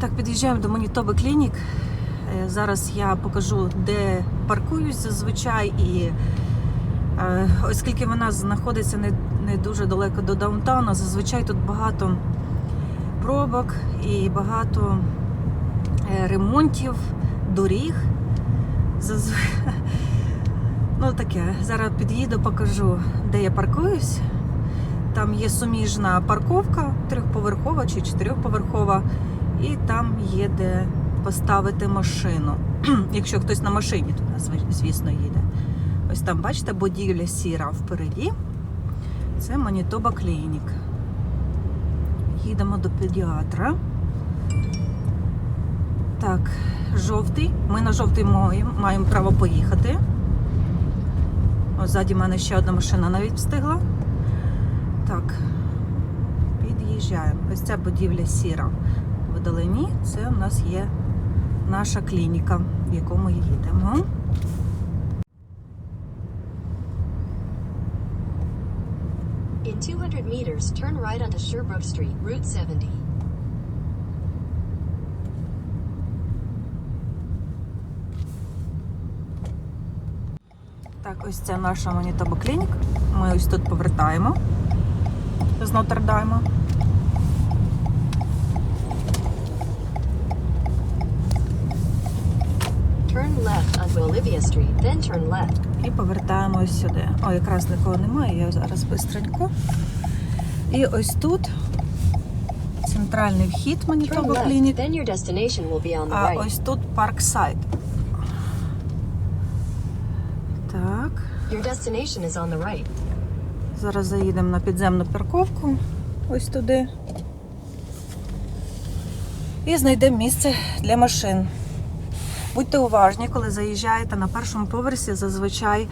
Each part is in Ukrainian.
Так, під'їжджаємо до Манітоби Клінік. Е, Зараз я покажу, де паркуюсь зазвичай. І е, оскільки вона знаходиться не, не дуже далеко до даунтауна, зазвичай тут багато пробок і багато е, ремонтів, доріг. Зазв... Ну таке, зараз під'їду, покажу, де я паркуюсь. Там є суміжна парковка, трьохповерхова чи чотирьохповерхова, і там є де поставити машину. Якщо хтось на машині туди, звісно, їде. Ось там, бачите, будівля сіра впереді. Це Манітоба Клінік. Їдемо до педіатра. Так, жовтий. Ми на жовтий маємо, маємо право поїхати. Ось ззаді мене ще одна машина навіть встигла. Так, під'їжджаємо. Ось ця будівля сіра вдалині. Це у нас є наша клініка, в яку ми їдемо. In 200 meters, turn right onto Sherbrooke Street, Route 70. Так, ось це наша Манітоба клінік. Ми ось тут повертаємо з Нотр-Дайма. Turn left onto Olivia Street, then turn left. І повертаємо ось сюди. О, якраз нікого немає, я зараз бистренько. І ось тут центральний вхід Манітоба клінік. then your destination will be on the А ось тут парксайд. Так. Your destination is on the right. Зараз заїдемо на підземну парковку. Ось туди. І знайдемо місце для машин. Будьте уважні, коли заїжджаєте на першому поверсі, зазвичай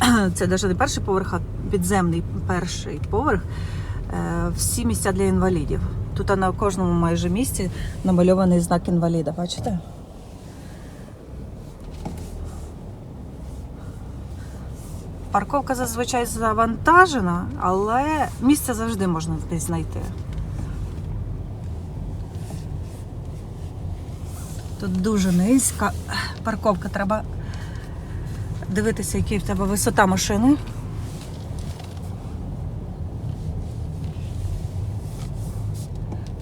це навіть не перший поверх, а підземний перший поверх. е, Всі місця для інвалідів. Тут на кожному майже місці намальований знак інваліда. Бачите? Парковка зазвичай завантажена, але місце завжди можна десь знайти. Тут дуже низька парковка. Треба дивитися, яка в тебе висота машини.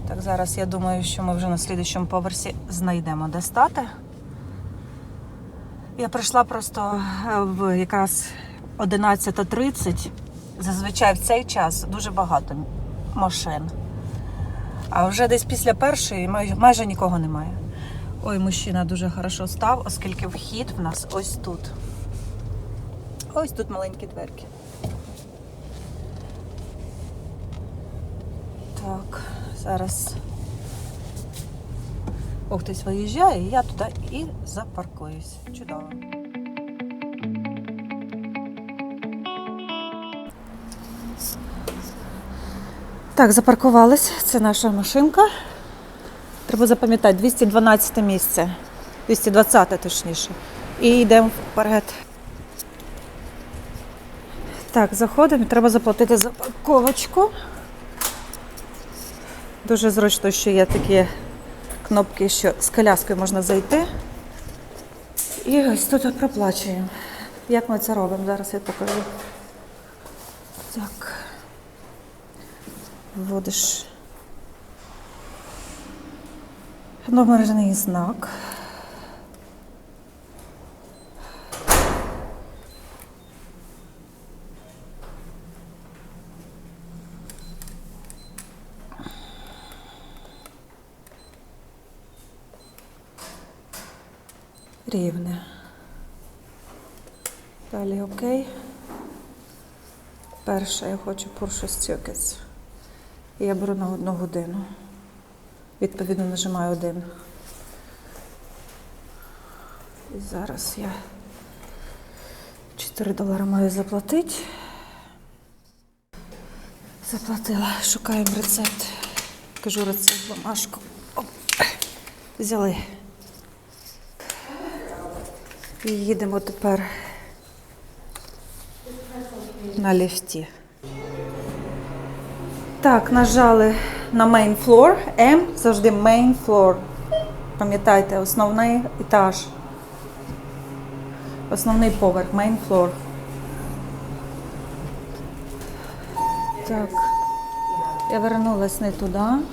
Так, зараз я думаю, що ми вже на слідчому поверсі знайдемо де стати. Я прийшла просто е, в якраз 11.30. Зазвичай в цей час дуже багато машин. А вже десь після першої майже нікого немає. Ой, мужчина дуже хорошо став, оскільки вхід в нас ось тут. Ось тут маленькі дверки. Так, зараз. О, хтось виїжджає, і я туди і запаркуюсь. Чудово. Так, запаркувались. Це наша машинка. Треба запам'ятати 212 місце. 220 точніше. І йдемо вперед. Так, заходимо. Треба заплатити за парковочку. Дуже зручно, що є такі кнопки, що з коляскою можна зайти. І ось тут проплачуємо. Як ми це робимо? Зараз я покажу. Так. Вводиш номерний знак. Рівне. Далі окей. Перше я хочу Stokes. І я беру на одну годину. Відповідно, нажимаю один. І зараз я 4 долари маю заплатити. Заплатила. Шукаємо рецепт. Кажу рецепт бумажку. Оп. Взяли. І їдемо тепер на ліфті. Так, нажали на main floor. M завжди main floor. Пам'ятайте, основний етаж. Основний поверх, main floor. Так. Я вернулась не туди.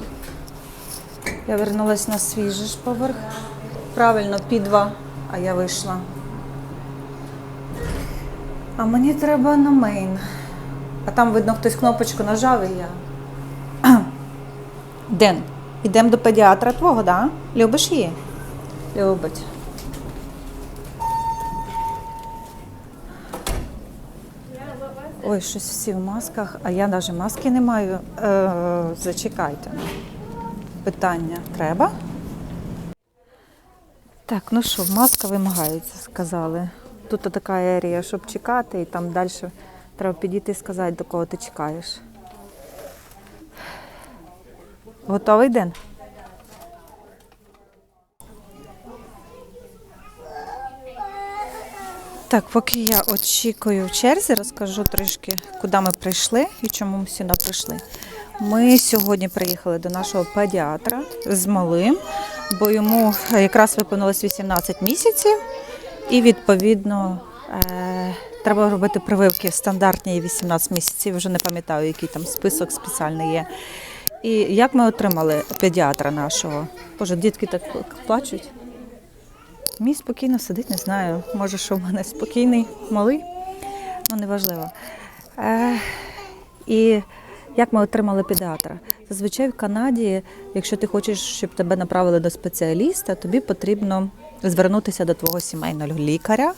Я вернулась на свіжий поверх. Правильно, підва, а я вийшла. А мені треба на мейн. А там, видно, хтось кнопочку нажав і я. Ден, йдемо до педіатра твого, да? Любиш її? Любить. Ой, щось всі в масках, а я навіть маски не маю. Е, зачекайте. Питання треба? Так, ну що, маска вимагається, сказали. Тут така ерія, щоб чекати, і там далі треба підійти і сказати, до кого ти чекаєш. Готовий день? Так, поки я очікую в черзі, розкажу трішки, куди ми прийшли і чому ми сюди прийшли. Ми сьогодні приїхали до нашого педіатра з малим, бо йому якраз виповнилось 18 місяців, і відповідно е, треба робити прививки стандартні 18 місяців. Вже не пам'ятаю, який там список спеціальний є. І як ми отримали педіатра нашого? Боже, дітки так плачуть. Мій спокійно сидить, не знаю. Може, що в мене спокійний, малий, ну неважливо. Е, і як ми отримали педіатра? Зазвичай в Канаді, якщо ти хочеш, щоб тебе направили до спеціаліста, тобі потрібно звернутися до твого сімейного лікаря,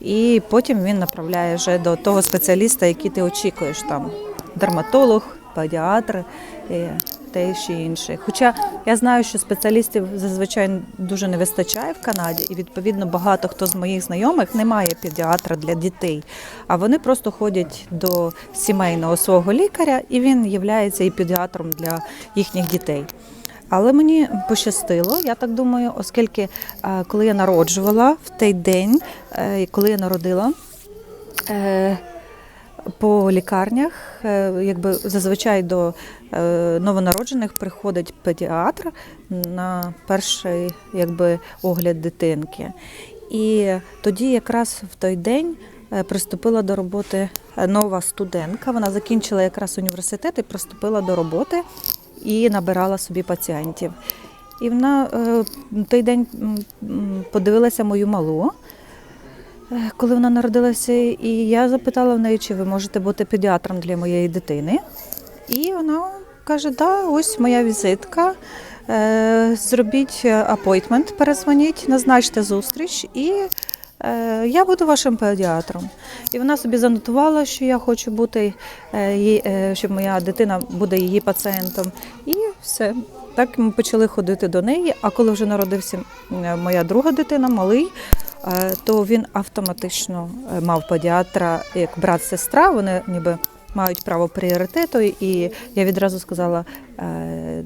і потім він направляє вже до того спеціаліста, який ти очікуєш там дерматолог, педіатр. І те ще інше. Хоча я знаю, що спеціалістів зазвичай дуже не вистачає в Канаді, і відповідно багато хто з моїх знайомих не має педіатра для дітей, а вони просто ходять до сімейного свого лікаря, і він є і педіатром для їхніх дітей. Але мені пощастило, я так думаю, оскільки е, коли я народжувала в той день, е, коли я народила. По лікарнях, е, якби зазвичай до е, новонароджених приходить педіатр на перший якби, огляд дитинки. І тоді, якраз в той день, е, приступила до роботи нова студентка. Вона закінчила якраз університет і приступила до роботи і набирала собі пацієнтів. І вона той день подивилася мою малу. Е, коли вона народилася, і я запитала в неї, чи ви можете бути педіатром для моєї дитини. І вона каже: да, ось моя візитка. Е, Зробіть апойтмент, перезвоніть, назначте зустріч, і е, я буду вашим педіатром. І вона собі занотувала, що я хочу бути, щоб моя дитина буде її пацієнтом. І все. Так ми почали ходити до неї. А коли вже народився моя друга дитина, малий, то він автоматично е, мав педіатра як брат-сестра. Вони ніби мають право пріоритету. І я відразу сказала е,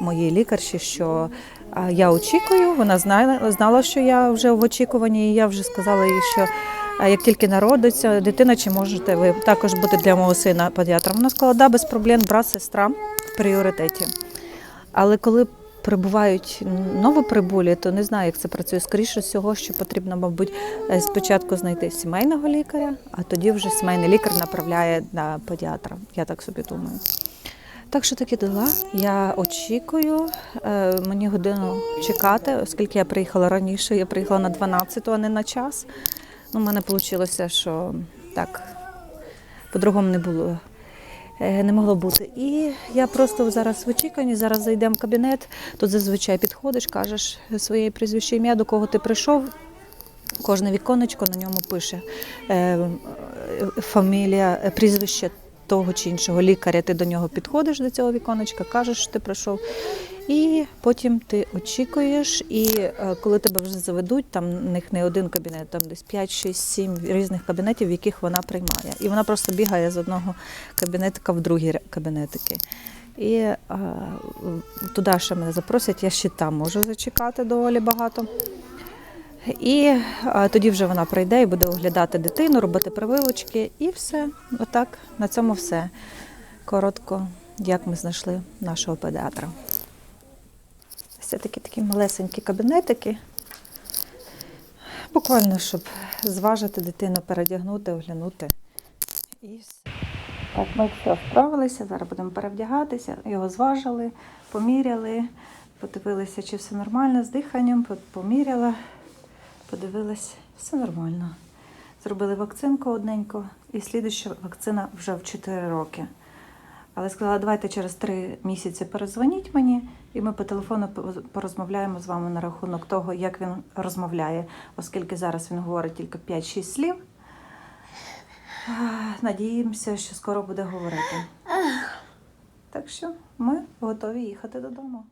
моїй лікарші, що е, я очікую. Вона знала, знала, що я вже в очікуванні, і я вже сказала їй, що. А як тільки народиться дитина, чи можете ви також бути для мого сина педіатром? Вона сказала, да, без проблем, брат, сестра в пріоритеті. Але коли прибувають новоприбулі, то не знаю, як це працює. Скоріше всього, що потрібно, мабуть, е, спочатку знайти сімейного лікаря, а тоді вже сімейний лікар направляє на педіатра. Я так собі думаю. Так що такі дела. Я очікую. Е, Мені годину чекати, оскільки я приїхала раніше, я приїхала на 12, а не на час. Ну, у мене вийшло, що так, по-другому не було. Е, Не могло бути. І я просто зараз в очікуванні, зараз зайдемо в кабінет. Тут зазвичай підходиш, кажеш своє прізвище ім'я, до кого ти прийшов. Кожне віконечко на ньому пише е, е, фамілія, прізвище того чи іншого лікаря. Ти до нього підходиш до цього віконечка, кажеш, що ти прийшов. І потім ти очікуєш, і е, коли тебе вже заведуть, там в них не один кабінет, там десь 5, 6, 7 різних кабінетів, в яких вона приймає. І вона просто бігає з одного кабінетика в другі кабінетики. І е, туди ще мене запросять, я ще там можу зачекати доволі багато. І а, тоді вже вона прийде і буде оглядати дитину, робити прививочки, і все. Отак, на цьому все. Коротко, як ми знайшли нашого педіатра. Це такі такі малесенькі кабінетики. Буквально, щоб зважити дитину, передягнути, оглянути. І все. Так, ми все вправилися. Зараз будемо перевдягатися. Його зважили, поміряли, подивилися, чи все нормально з диханням, поміряла, подивилась, все нормально. Зробили вакцинку одненьку, і слідуща вакцина вже в 4 роки. Але сказала, давайте через 3 місяці перезвоніть мені, і ми по телефону порозмовляємо з вами на рахунок того, як він розмовляє, оскільки зараз він говорить тільки 5-6 слів. Надіємося, що скоро буде говорити. Так що ми готові їхати додому.